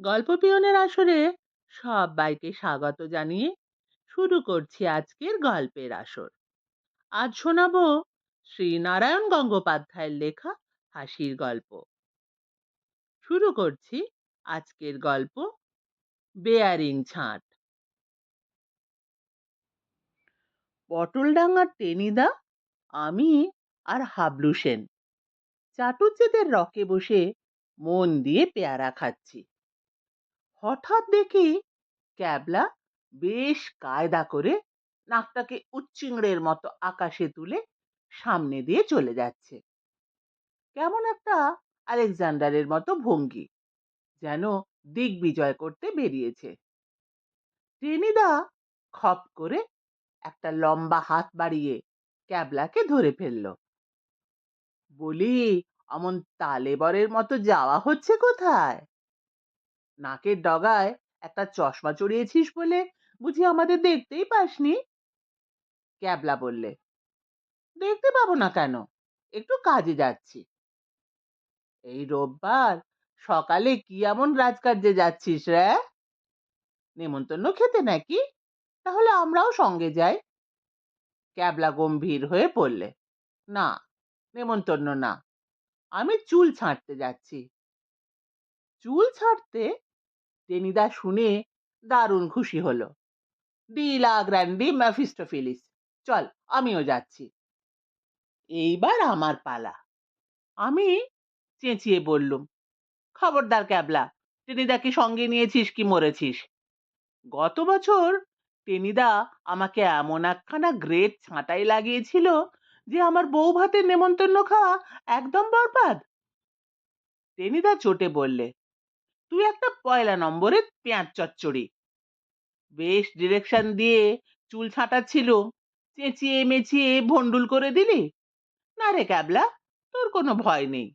গল্প পিয়নের আসরে সবাইকে স্বাগত জানিয়ে শুরু করছি আজকের গল্পের আসর। আজ শোনাবো শ্রীনারায়ণ গঙ্গোপাধ্যায়ের লেখা হাসির গল্প। শুরু করছি আজকের গল্প বেয়ারিং ছাঁট। পটলডাঙ্গার টেনিদা, আমি আর হাবলু সেন। চাটুজ্জেদের রকে বসে মন দিয়ে পেয়ারা খাচ্ছি। হঠাৎ দেখি ক্যাবলা বেশ কায়দা করে নাকটাকে উচ্চিংড়ের মতো আকাশে তুলে সামনে দিয়ে চলে যাচ্ছে। কেমন একটা আলেকজান্ডারের মতো ভঙ্গি, যেন দিগ্বিজয় করতে বেরিয়েছে। টেনিদা খপ করে একটা লম্বা হাত বাড়িয়ে ক্যাবলাকে ধরে ফেলল। বলি, অমন তালেবরের মতো যাওয়া হচ্ছে কোথায়? নাকের ডগায় একটা চশমা চড়িয়েছিস বলে বুঝি আমাদের দেখতেই পাসনি? ক্যাবলা বললে, দেখতে পাবো না কেন? একটু কাজে যাচ্ছি। এই রোববার সকালে কি এমন রাজকার্যে যাচ্ছিস রে? নেমন্তন্ন খেতে নাকি? তাহলে আমরাও সঙ্গে যাই। ক্যাবলা গম্ভীর হয়ে পড়লে না, নেমন্তন্ন না, আমি চুল ছাঁটতে যাচ্ছি। চুল ছাঁটতে? টেনিদা শুনে দারুণ খুশি হলো। ডিলা গ্র্যান্ডি ম্যাফিস্টোফিলিস চল, আমিও যাচ্ছি। এইবার আমার পালা। আমি চেঁচিয়ে বললুম, খবরদার ক্যাবলা, টেনিদাকে সঙ্গে নিয়েছিস কি মরেছিস? গত বছর টেনিদা আমাকে এমন একখানা গ্রেট ছাঁটাই লাগিয়েছিল যে আমার বউ ভাতের নেমন্তন্ন খাওয়া একদম বরবাদ। টেনিদা চটে বললে তুই একটা পয়লা নম্বরের পেঁয়াজ চচ্চড়ি। বেশ ডিরেকশন দিয়ে চুল ছাঁটাচ্ছিল, চেঁচিয়ে মেচিয়ে ভন্ডুল করে দিলি? না রে ক্যাবলা, তোর কোনো ভয় নেই।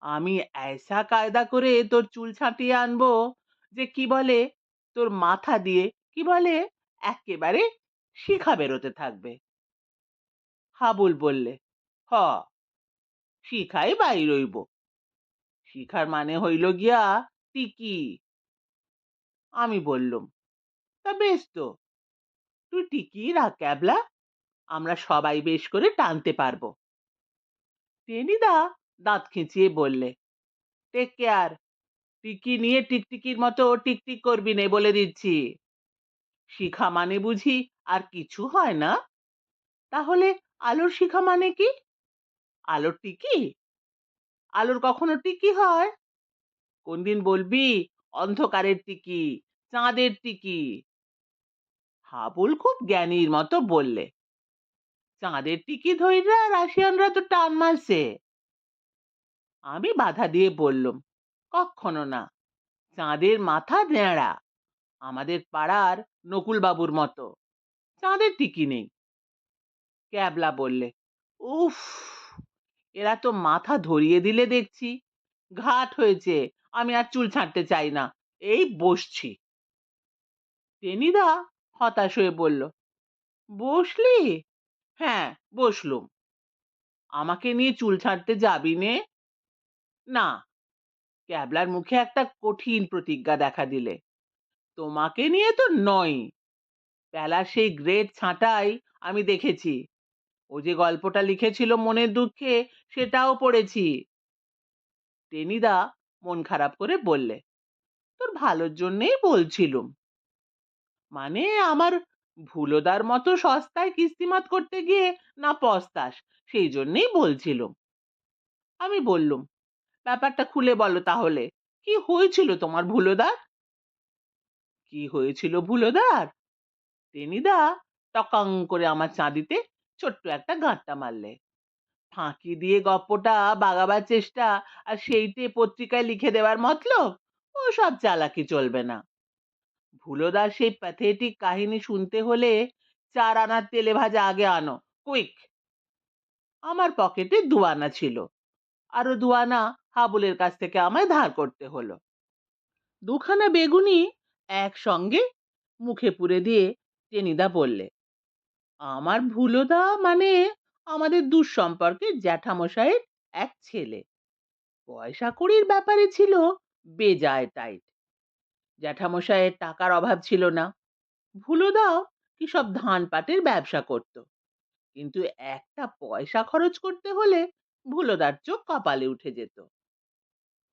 আমি এসা কায়দা করে তোর চুল ছাঁটিয়ে আনব যে কি বলে, তোর মাথা দিয়ে কি বলে, একেবারে শিখা বেরোতে থাকবে। হাবুল বললে, হ, শিখাই বাই রইব। শিখার মানে হইল গিয়া টিকি। আমি বললুম, তা বেশ তো, তুই টিকি রাখ ক্যাবলা? আমরা সবাই বেশ করে টানতে পারব। টেনিদা দাঁত খিঁচিয়ে বললে, টেক কেয়ার, টিকি নিয়ে টিকটিকির মতো টিকটিক করবি নে বলে দিচ্ছি। শিখা মানে বুঝি আর কিছু হয় না? তাহলে আলোর শিখা মানে কি? আলোর টিকি? আলোর কখনো টিকি হয়? কোনদিন বলবি? অন্ধকারের টিকি, চাঁদের টিকি। হাবুল খুব জ্ঞানীর মতো বললে, চাঁদের টিকি ধইরা রাশিয়ানরা তো টান মারছে। আমি বাধা দিয়ে বললুম কখনো না, চাঁদের মাথা নেড়া আমাদের পাড়ার নকুলবাবুর মতো, চাঁদের টিকি নেই। ক্যাবলা বললে, উফ, এরা তো মাথা ধরিয়ে দিলে দেখছি, ঘাট হয়েছে আমি আর চুল ছাঁটতে চাই না। এই বসছি। টেনিদা হতাশ হয়ে বলল, বসলি? হ্যাঁ বসলুম। আমাকে নিয়ে চুল ছাঁটতে যাবি নে? না। ক্যাবলার মুখে একটা কঠিন প্রতিজ্ঞা দেখা দিলে, তোমাকে নিয়ে তো নয়। বেলার সেই গ্রেট ছাঁটাই আমি দেখেছি। ও যে গল্পটা লিখেছিল মনের দুঃখে, সেটাও পড়েছি। টেনিদা মন খারাপ করে বললে, তোর ভালোর জন্যেই বলছিলুম। মানে আমার ভুলোদার মতো সস্তায় কিস্তিমাত করতে গিয়ে না পস্তাস, সেই জন্যেই বলছিলুম। আমি বললুম, ব্যাপারটা খুলে বলো তাহলে, কি হয়েছিল তোমার ভুলোদার? কি হয়েছিল ভুলোদার? টেনিদা টকাং করে আমার চাঁদিতে ছোট্ট একটা গাঁটটা মারলে। ফাঁকি দিয়ে গপ্পটা বাগাবার চেষ্টা আর সেইটে পত্রিকায় লিখে দেওয়ার মতলব? ও সব চালাকি চলবে না। ভুলোদার সেই প্যাথেটিক কাহিনী শুনতে হলে চার আনার তেলে ভাজা আগে আনো কুইক আমার পকেটে দুয়ানা ছিল। আরও দুয়ানা হাবুলের কাছ থেকে আমায় ধার করতে হলো। দুখানা বেগুনি একসঙ্গে মুখে পুরে দিয়ে টেনিদা বললে, আমার ভুলোদা মানে আমাদের দুঃসম্পর্কের জ্যাঠামশাইয়ের এক ছেলে। পয়সা কড়ির ব্যাপারে ছিল বেজায় টাইট। জ্যাঠামশাইয়ের টাকার অভাব ছিল না। ভুলোদাও কি সব ধান পাটের ব্যবসা করত। কিন্তু একটা পয়সা খরচ করতে হলে ভুলোদার চোখ কপালে উঠে যেত।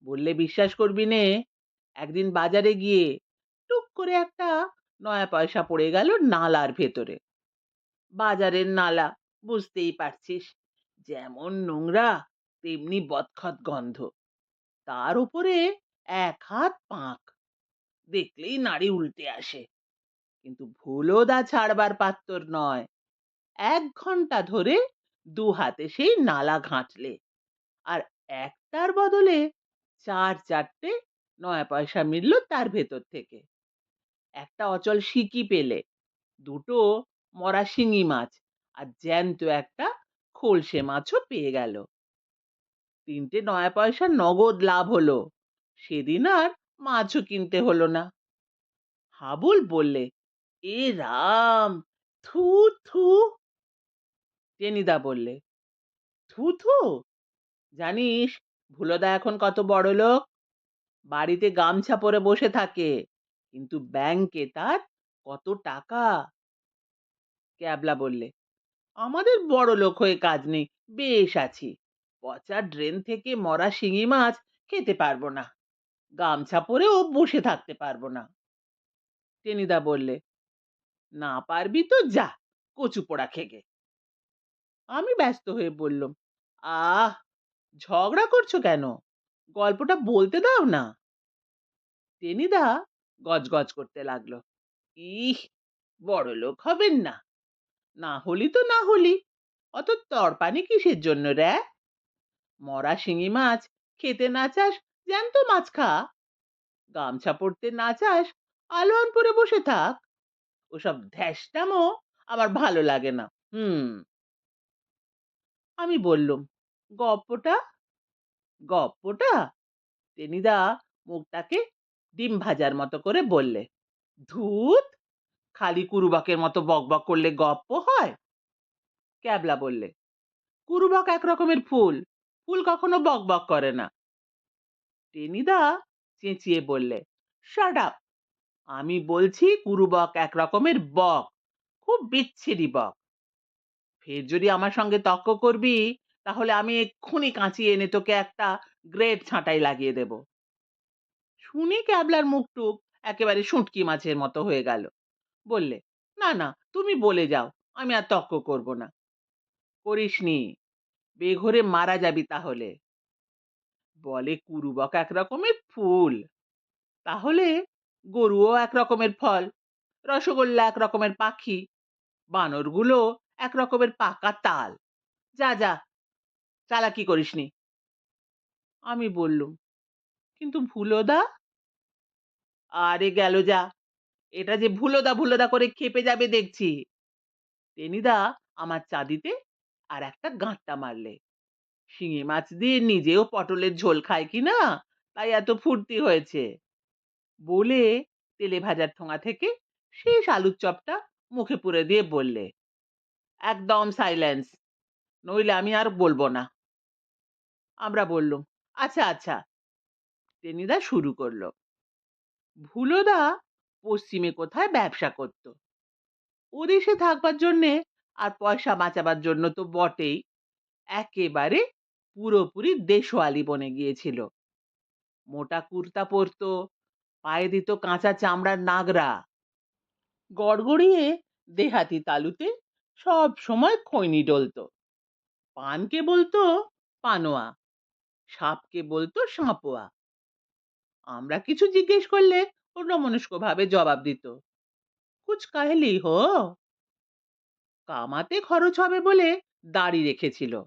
বললে বিশ্বাস করবি নে, একদিন বাজারে গিয়ে টুক করে একটা নয়া পয়সা পড়ে গেল নালার ভেতরে। বাজারের নালা বুঝতেই পারছিস। যেমন নোংরা, তেমনি বদখত গন্ধ। তার উপরে এক হাত পাঁক। দেখলেই নাড়ি উল্টে আসে। কিন্তু ভুলোদা ছাড়বার পাত্তর নয়। এক ঘণ্টা ধরে দু হাতে সেই নালা ঘাঁটলে। আর একটার বদলে চার চারটে নয়া পয়সা মিলল তার ভেতর থেকে। একটা অচল সিকি পেলে। দুটো মরা শিঙি মাছ। আর জ্যান্ত একটা খোলসে মাছও পেয়ে গেল। তিনটে নয়া পয়সা নগদ লাভ হলো। সেদিন আর মাছও কিনতে হলো না। হাবুল বললে, এ রাম, থু থু। টেনিদা বললে, থু থু? জানিস, ভুলদা এখন কত বড় লোক। বাড়িতে গামছা পরে বসে থাকে, কিন্তু ব্যাংকে তার কত টাকা? ক্যাবলা বললে আমাদের বড় লোক হয়ে কাজ নেই। বেশ আছি। পচা ড্রেন থেকে মরা শিঙি মাছ খেতে পারব না। গামছা পরেও বসে থাকতে পারব না। টেনিদা বললে, না পারবি তো যা, কচু পোড়া খেগে। আমি ব্যস্ত হয়ে বললাম, আহ, ঝগড়া করছ কেন? গল্পটা বলতে দাও না। টেনিদা গজগজ করতে লাগল, ইহ, বড় লোক হবেন না। না হলি তো না হলি। অত তরপানি কিসের জন্য রে? মরা শিঙি মাছ খেতে না চাস, জ্যান্ত মাছ খা। গামছা পরতে না চাস আলোয়ান পরে বসে থাক। ওসব ধ্যাসটামো আমার ভালো লাগে না, হুম। আমি বললুম, গপ্পটা? গপ্পটা? টেনিদা মুখটাকে ডিম ভাজার মতো করে বললে, ধুত! খালি কুরুবাকের মতো বকবক করলে গপ্প হয়? ক্যাবলা বললে, কুরুবক এক রকমের ফুল ফুল কখনো বকবক করে না। টেনিদা চেঁচিয়ে বললে শাট আপ আমি বলছি কুরুবক এক রকমের বক, খুব বিচ্ছিরি বক। ফের যদি আমার সঙ্গে তর্ক করবি, তাহলে আমি এক্ষুনি কাঁচি এনে তোকে একটা গ্রেট ছাঁটাই লাগিয়ে দেব। শুনি ক্যাবলার মুখটুক একেবারে শুঁটকি মাছের মতো হয়ে গেল। বললে, না না, তুমি বলে যাও, আমি আর তর্ক করব না। করিসনি, বেঘরে মারা যাবি তাহলে। বলে কুরুবক এক রকমের ফুল, তাহলে গরুও এক রকমের ফল, রসগোল্লা এক রকমের পাখি, বানরগুলো এক রকমের পাকা তাল। যা যা, চালাকি করিসনি। আমি বললুম, কিন্তু ভুলোদা আরে গেল যা এটা যে ভুলোদা ভুলোদা করে খেপে যাবে দেখছি। টেনিদা আমার চাঁদিতে আর একটা গাঁটটা মারলে। শিঙি মাছ দিয়ে নিজেও পটলের ঝোল খায় কি না? তাই এত ফুর্তি হয়েছে। বলে তেলে ভাজার ঠোঙা থেকে শেষ আলুর চপটা মুখে পুরে দিয়ে বললে, একদম সাইলেন্স নইলে আমি আর বলব না। আমরা বললুম আচ্ছা আচ্ছা। টেনিদা শুরু করল। ভুলোদা পশ্চিমে কোথায় ব্যবসা করত। ওদেশে থাকবার জন্যে আর পয়সা বাঁচাবার জন্য তো বটেই। একেবারে পুরোপুরি দেশওয়ালি বনে গিয়েছিল। মোটা কুর্তা পরতো, পায়ে দিত কাঁচা চামড়ার নাগরা। গড়গড়িয়ে দেহাতি তালুতে সব সময় খৈনি ডলতো। পানকে বলতো পানোয়া, সাপকে বলতো সাঁপোয়া। আমরা কিছু জিজ্ঞেস করলে অন্যমনস্ক ভাবে জবাব দিত। কুছ কাহেলি হো? কামাতে খরচ হবে বলে দাড়ি রেখেছিল।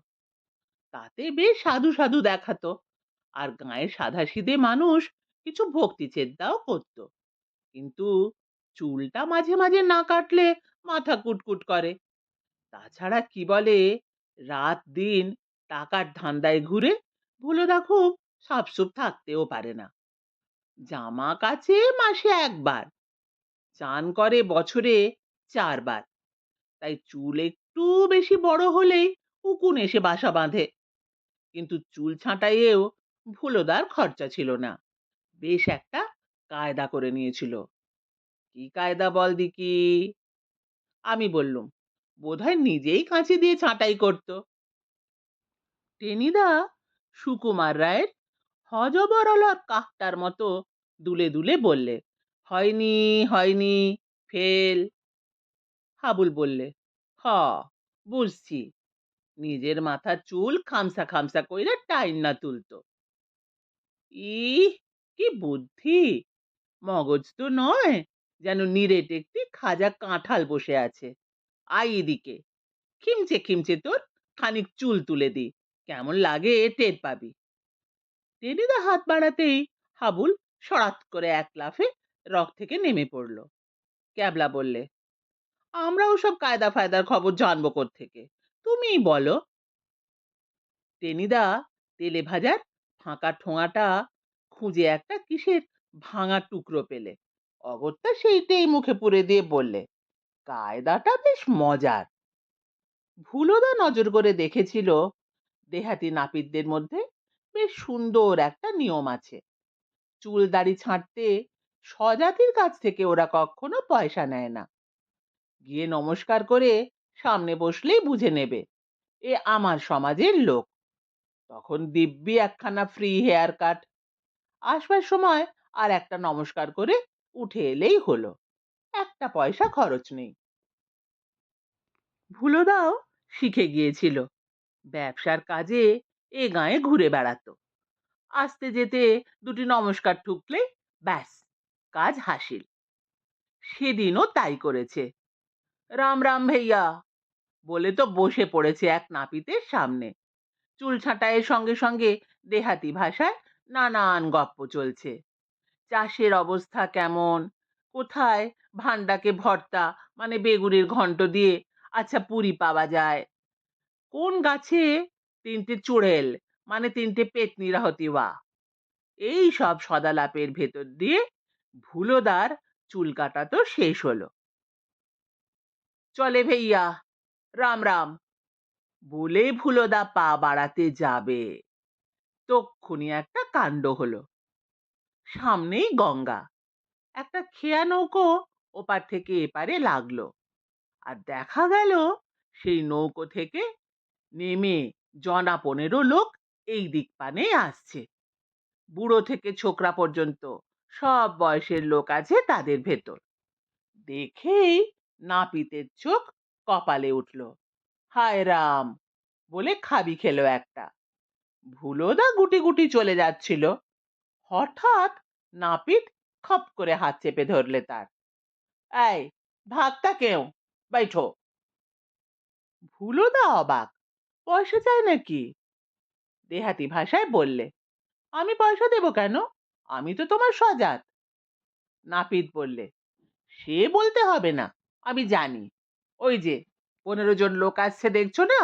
তাতে বেশ সাধু সাধু দেখাতো। আর গায়ের সাধাসিধে মানুষ কিছু ভক্তি চেদ্দাও করত। কিন্তু চুলটা মাঝে মাঝে না কাটলে মাথা কুটকুট করে। তাছাড়া কি বলে, রাত দিন টাকার ধান্দায় ঘুরে ভুলোদা খুব সাপসুপ থাকতেও পারে না। জামা কাচে মাসে একবার, চান করে বছরে চারবার। তাই চুল একটু বেশি বড় হলেই উকুন এসে বাসা বাঁধে। কিন্তু চুল ছাঁটাইয়েও ভুলোদার খরচা ছিল না। বেশ একটা কায়দা করে নিয়েছিল। কি কায়দা বল দিকি? আমি বললুম, বোধহয় নিজেই কাঁচি দিয়ে ছাঁটাই করতো। টেনিদা সুকুমার রায়ের হজবরলর কাকটার মতো দুলে দুলে বললে, হয়নি হয়নি, ফেল। হাবুল বললে, হ, বুঝছি। নিজের মাথার চুল খামসা খামসা কইরা টাইন না তুলতো। ইহ, কি বুদ্ধি! মগজ তো নয় যেন নিরেট একটি খাজা কাঁঠাল বসে আছে। আই এদিকে। খিমচে খিমচে তোর, খানিক চুল তুলে দি। কেমন লাগে টের পাবি। টেনিদা হাত বাড়াতেই হাবুল সরাত করে এক লাফে রক থেকে নেমে পড়ল। ক্যাবলা বললে, আমরা ওসব কায়দা ফায়দার খবর জানব থেকে তুমিই বলো। টেনিদা তেলে ভাজার ফাঁকা ঠোঙাটা খুঁজে একটা কিসের ভাঙা টুকরো পেলে। অগত্যা সেইটাই মুখে পুরে দিয়ে বললে, কায়দাটা বেশ মজার। ভুলোদা নজর করে দেখেছিল, দেহাতি নাপিতদের মধ্যে বেশ সুন্দর একটা নিয়ম আছে। চুল দাড়ি ছাঁটতে স্বজাতির কাছ থেকে ওরা কখনো পয়সা নেয় না। গিয়ে নমস্কার করে সামনে বসলেই বুঝে নেবে, এ আমার সমাজের লোক। তখন দিব্যি একখানা ফ্রি হেয়ার কাট। আসবার সময় আর একটা নমস্কার করে উঠে এলেই হলো, একটা পয়সা খরচ নেই। ভুলোদাও শিখে গিয়েছিল, ব্যবসার কাজে এ গায়ে ঘুরে বেড়াতো। আসতে যেতে দুটি নমস্কার ঠুকলে ব্যাস, কাজ হাসিল। সেদিনও তাই করেছে। রাম রাম ভাইয়া! বলে তো বসে পড়েছে এক নাপিতের সামনে। চুল ছাঁটাইয়ের সঙ্গে সঙ্গে দেহাতি ভাষায় নানান গপ্প চলছে। চাষের অবস্থা কেমন? কোথায় ভান্ডাকে ভর্তা মানে বেগুনের ঘন্ট দিয়ে আচ্ছা পুরি পাওয়া যায়? কোন গাছে? তিনটে চুড়েল মানে তিনটে পেতনিরা হতিবা এই সব সদালাপের ভেতর দিয়ে ভুলোদার চুল কাটা তো শেষ হলো। চলে ভাইয়া, রাম রাম। বলে ভুলোদা পা বাড়াতে যাবে। তক্ষুনি একটা কাণ্ড হলো। সামনেই গঙ্গা। একটা খেয়া নৌকো ওপার থেকে এপারে লাগল। আর দেখা গেল সেই নৌকো থেকে নেমে জনা পনেরো লোক এই দিক পানে আসছে। বুড়ো থেকে ছোকরা পর্যন্ত সব বয়সের লোক আছে তাদের ভেতর। দেখেই নাপিতের চোখ কপালে উঠল। হায় রাম! বলে খাবি খেলো একটা। ভুলোদা গুটি গুটি চলে যাচ্ছিল। হঠাৎ নাপিত খপ করে হাত চেপে ধরলে তার। এই, ভাগটা কেউ? বাইঠো। ভুলোদা অবাক। পয়সা চাই নাকি? দেহাতি ভাষায় বললে, আমি পয়সা দেব কেন? আমি তো তোমার সজাত নাপিত বললে, সে বলতে হবে না, আমি জানি। ওই যে পনেরো জন লোক আসছে, দেখছ না?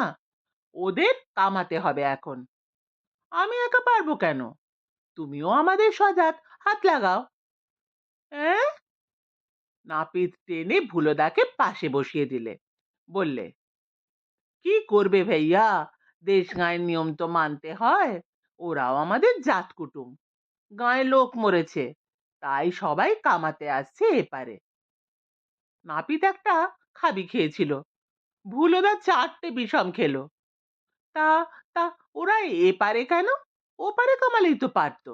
ওদের কামাতে হবে এখন। আমি একা পারব কেন? তুমিও আমাদের সজাত হাত লাগাও। নাপিত টেনে ভুলোদাকে পাশে বসিয়ে দিলে, বললে, কি করবে ভাইয়া? দেশ গায়ের নিয়ম তো মানতে হয়, ওরাও আমাদের জাত কুটুম। গায়ে লোক মরেছে, তাই সবাই কামাতে আসছে এপারে। নাপিত একটা খাবি খেয়েছিল ভুলোদা চারটে বিষম খেলো। তা তা ওরা এপারে কেন? ওপারে কামালেই তো পারতো।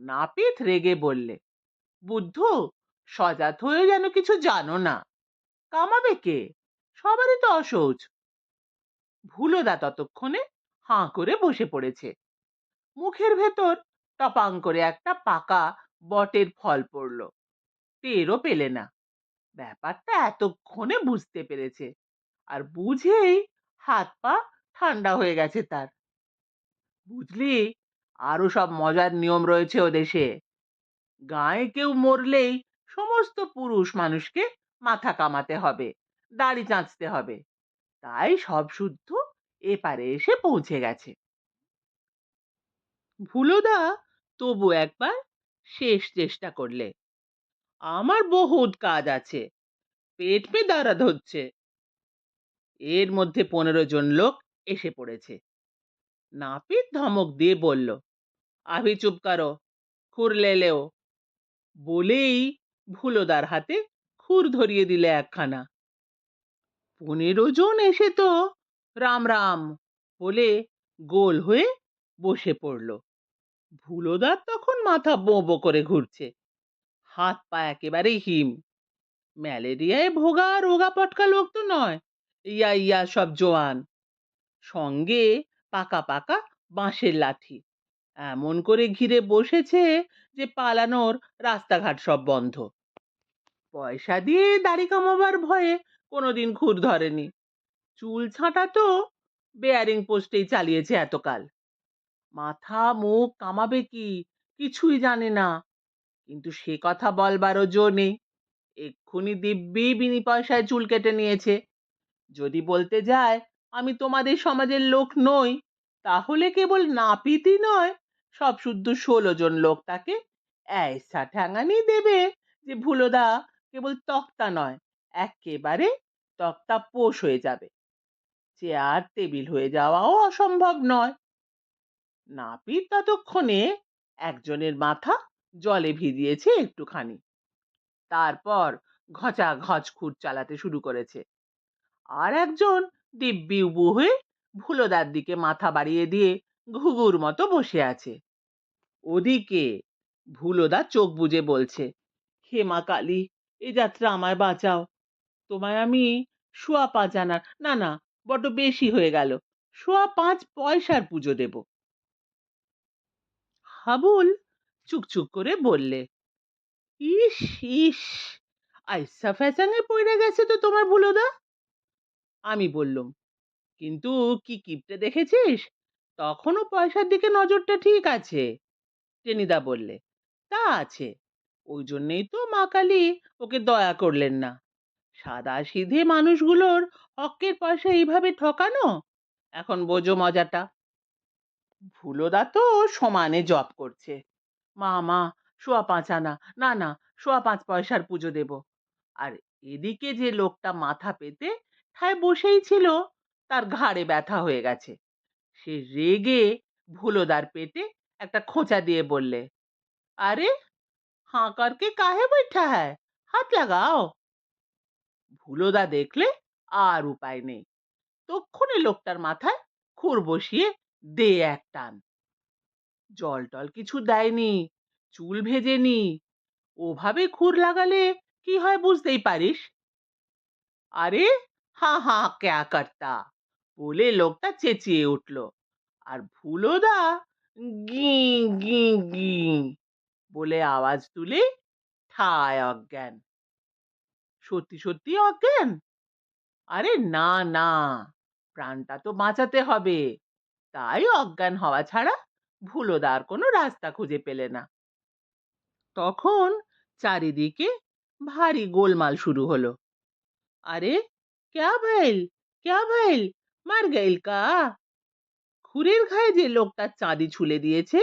নাপিত রেগে বললে, বুদ্ধ, সজাত হয়ে যেন কিছু জানো না। কামাবে কে? সবারই তো অসৌচ ভুলোদা ততক্ষণে হাঁ করে বসে পড়েছে। মুখের ভেতর টপাং করে একটা পাকা বটের ফল পড়ল। টেরও পেলে না। ব্যাপারটা এতক্ষণে বুঝতে পেরেছে আর বুঝেই হাত পা ঠান্ডা হয়ে গেছে তার। বুঝলি, আরও সব মজার নিয়ম রয়েছে ও দেশে গায়ে কেউ মরলেই সমস্ত পুরুষ মানুষকে মাথা কামাতে হবে, দাড়ি চাঁচতে হবে। তাই সব শুদ্ধ এপারে এসে পৌঁছে গেছে। ভুলোদা তবু একবার শেষ চেষ্টা করলে। আমার বহুত কাজ আছে, পেট পে দাঁড়া ধরছে এর মধ্যে পনেরো জন লোক এসে পড়েছে। নাপিত ধমক দিয়ে বলল, আভি চুপ করো, খুর লে লেও। বলেই ভুলোদার হাতে খুর ধরিয়ে দিলে একখানা। পনেরো জন এসে তো রাম রাম বলে গোল হয়ে বসে পড়ল। ভুলোদার তখন মাথা বো বো করে ঘুরছে। হাত পা একেবারে হিম। ম্যালেরিয়ায় ভোগা রোগা পটকা লোক তো নয়, ইয়া ইয়া সব জোয়ান। সঙ্গে পাকা পাকা বাঁশের লাঠি। এমন করে ঘিরে বসেছে যে পালানোর রাস্তাঘাট সব বন্ধ। পয়সা দিয়ে দাড়ি কামাবার ভয়ে কোনোদিন খুর ধরেনি। চুল ছাঁটা তো বেয়ারিং পোস্টেই চালিয়েছে এতকাল। মাথা, মুখ কামাবে কি? কিছুই জানে না। কিন্তু সে কথা বলবারও জো নেই। এক্ষুনি দিব্যি বিনি পয়সায় চুল কেটে নিয়েছে। যদি বলতে যায়, আমি তোমাদের সমাজের লোক নই, তাহলে কেবল নাপিতই নয়, সব শুদ্ধ ষোলো জন লোক তাকে ऐसा ঠ্যাঙানি দেবে যে ভুলোদা কেবল তক্তা নয়। একেবারে তক্তা পোষ হয়ে যাবে। চেয়ার, টেবিল হয়ে যাওয়াও অসম্ভব নয়। নাপিত ততক্ষণে একজনের মাথা জলে ভিজিয়েছে একটুখানি। তারপর ঘচা ঘচ খুর চালাতে শুরু করেছে। আর একজন দিব্যি উবু হয়ে ভুলোদার দিকে মাথা বাড়িয়ে দিয়ে ঘুঘুর মতো বসে আছে। ওদিকে ভুলোদা চোখ বুজে বলছে হে মা কালী, এ যাত্রা আমায় বাঁচাও। তোমায় আমি সোয়া পাঁচ আনার, না না, বড্ড বেশি হয়ে গেল। সোয়া পাঁচ পয়সার পুজো দেব। হাবুল চুকচুক করে বললে, ইস ইস, আইসা ফ্যাচাঙে পড়ে গেছে তো তোমার ভুলোদা? আমি বললুম, কিন্তু কি কিপটে দেখেছিস? তখনও পয়সার দিকে নজরটা ঠিক আছে। টেনিদা বললে, তা আছে, ওই জন্যেই তো মা কালী ওকে দয়া করলেন না। সাদা সিধে মানুষগুলোর হকের পয়সা এইভাবে ঠকানো? এখন বোঝো মজাটা। ভুলোদা তো সমানে জব করছে। মা মা সোয়া পাঁচ আনা। না না সোয়া পাঁচ পয়সার পুজো দেব। আর এদিকে যে লোকটা মাথা পেতে ঠায় বসেই ছিল, তার ঘাড়ে ব্যথা হয়ে গেছে। সে রেগে ভুলোদার পেটে একটা খোঁচা দিয়ে বললে, আরে হাঁ করকে কাহে বৈঠা হ্যায়? হাত লাগাও। ভুলোদা দেখলে আর উপায় নেই। তক্ষণে লোকটার মাথায় খুর বসিয়ে দে এক টান। জল টল কিছু দেয়নি, চুল ভেজেনি, ওভাবে খুর লাগালে কি হয় বুঝতেই পারিস? আরে হা হা, ক্যা করতা, বলে লোকটা চেঁচিয়ে উঠল। আর ভুলোদা গি গি গি, বলে আওয়াজ তুলে ঠায় অজ্ঞান। সত্যি সত্যি অজ্ঞান? আরে না না, প্রাণটা তো বাঁচাতে হবে। তাই অজ্ঞান হওয়া ছাড়া ভুলোদার কোনো রাস্তা খুঁজে পেলে না। তখন চারিদিকে ভারী গোলমাল শুরু হলো। আরে, ক্যা ভাইল? ক্যা ভাইল? মার গাইল কা? খুরের ঘায়ে যে লোকটা চাঁদি ছুলে দিয়েছে,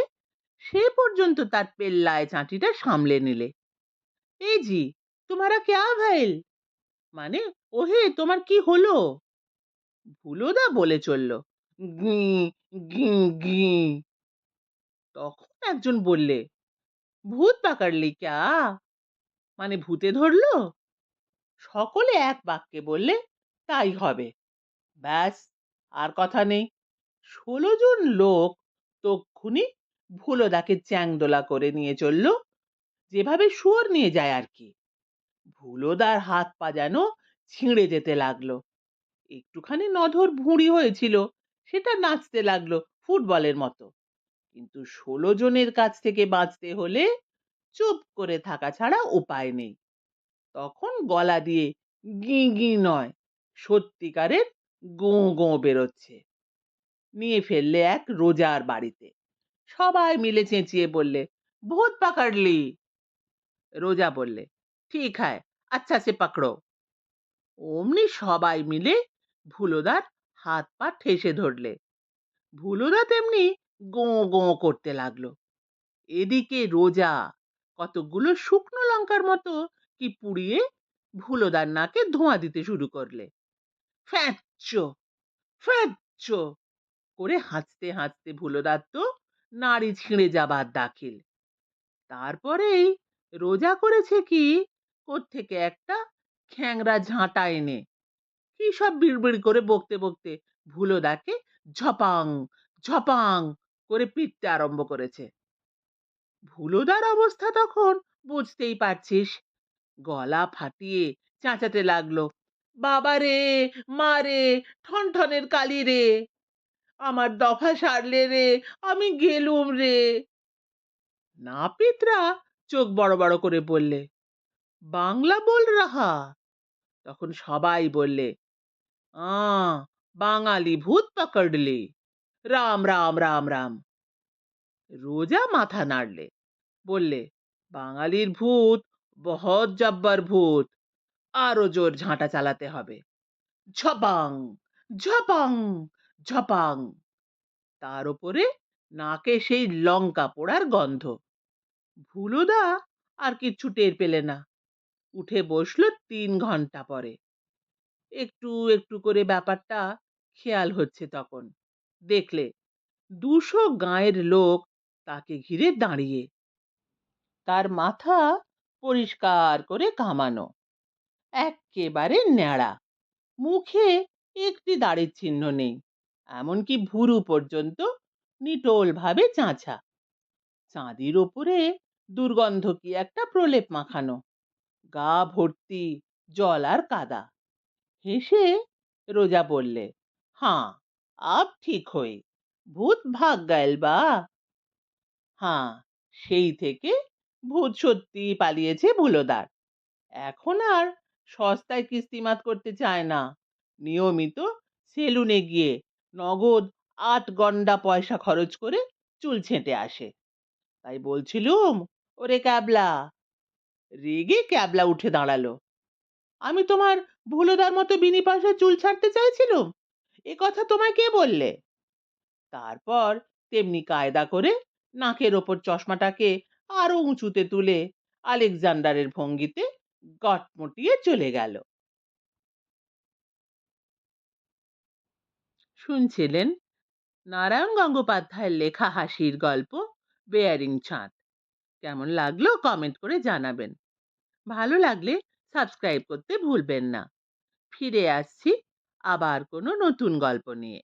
সে পর্যন্ত তার পেল্লায় চাঁটিটা সামলে নিলে। এই জি তোমারা ক্যা ভাইল? মানে ওহে, তোমার কি হলো? ভুলোদা বলে চলল গি গি গি তখন একজন বললে, ভূত পাকাড়লি ক্যা? মানে ভূতে ধরলো? সকলে এক বাক্যে বললে, তাই হবে। ব্যাস, আর কথা নেই। ষোলো জন লোক তক্ষুনি ভুলোদাকে চ্যাংদোলা করে নিয়ে চলল, যেভাবে শুয়োর নিয়ে যায় আর কি। ভুলোদার হাত পা যেন ছিঁড়ে যেতে লাগল। একটুখানি নধর ভুঁড়ি হয়েছিল, সেটা নাচতে লাগল ফুটবলের মতো। কিন্তু ষোলো জনের কাছ থেকে বাঁচতে হলে চুপ করে থাকা ছাড়া উপায় নেই। তখন গলা দিয়ে গি গি নয়, সত্যিকারের গোঁ গোঁ বেরোচ্ছে। নিয়ে ফেললে এক রোজার বাড়িতে। সবাই মিলে চেঁচিয়ে বললে, ভূত পাকাড়লি রোজা বললে ঠিক হ্যায় আচ্ছা সে পাকড়ো অমনি সবাই মিলে ভুলোদার হাত পা ঠেসে ধরলে। ভুলোদা তেমনি গোঁ গোঁ করতে লাগল। এদিকে রোজা কতগুলো শুকনো লঙ্কার মতো কি পুড়িয়ে ভুলোদার নাকে ধোঁয়া দিতে শুরু করলে। করে হাঁচতে হাঁচতে ভুলোদার তো নাড়ি ছিঁড়ে যাবার দাখিল। তারপরেই রোজা করেছে কি থেকে একটা খ্যাংরা ঝাঁটা এনে। কি সব বিড়বিড় করে বকতে বকতে ভুলোদাকে ঝপাং ঝপাং করে পিটতে আরম্ভ করেছে। ভুলোদার অবস্থা তখন বুঝতেই পারছিস। গলা ফাটিয়ে চেঁচাতে লাগল, বাবা রে, মা রে, ঠনঠনের কালি রে, আমার দফা সারলে রে, আমি গেলুম রে। নাপিতরা চোখ বড় বড় করে বললে বাংলা বল রাহা। তখন সবাই বললে, আ, বাঙালি ভূত পকড়লি। রাম রাম রাম রাম। রোজা মাথা নাড়লে, বললে, বাঙালির ভূত বহুত জব্বর ভূত, আরও জোর ঝাঁটা চালাতে হবে। ঝপাং ঝপাং ঝপাং। তার উপরে নাকে সেই লঙ্কা পোড়ার গন্ধ। ভুলুদা আর কিচ্ছু টের পেলে না। উঠে বসল তিন ঘণ্টা পরে। একটু একটু করে ব্যাপারটা খেয়াল হচ্ছে তখন। দেখলে দুশো গাঁয়ের লোক তাকে ঘিরে দাঁড়িয়ে। তার মাথা পরিষ্কার করে কামানো এক্কেবারে ন্যাড়া। মুখে একটি দাড়ির চিহ্ন নেই, এমনকি ভুরু পর্যন্ত নিটোল ভাবে চাঁচা। চাঁদির ওপরে দুর্গন্ধ কি একটা প্রলেপ মাখানো। গা ভর্তি, জল আর কাদা। হেসে রোজা বললে, হাঁ আপ ঠিক হই, ভূত ভাগ গেল বা? হাঁ, সেই থেকে ভূত সত্যি পালিয়েছে ভুলোদার এখন আর সস্তায় কিস্তিমাত করতে চায় না। নিয়মিত সেলুনে গিয়ে নগদ আট গন্ডা পয়সা খরচ করে চুল ছেঁটে আসে। তাই বলছিলুম, ওরে ক্যাবলা রেগে ক্যাবলা উঠে দাঁড়াল। আমি তোমার ভুলোদার মতো বিনি পয়সায় চুল ছাড়তে চাইছিলুম? এ কথা তোমায় কে বললে? তারপর তেমনি কায়দা করে নাকের ওপর চশমাটাকে আরও উঁচুতে তুলে আলেকজান্ডারের ভঙ্গিতে গটমটিয়ে চলে গেল। শুনছিলেন? নারায়ণ গঙ্গোপাধ্যায়ের লেখা হাসির গল্প বেয়ারিং চাঁদ কেমন লাগল কমেন্ট করে জানাবেন। ভালো লাগলে সাবস্ক্রাইব করতে ভুলবেন না। ফিরে আসছি আবার কোনো নতুন গল্প নিয়ে।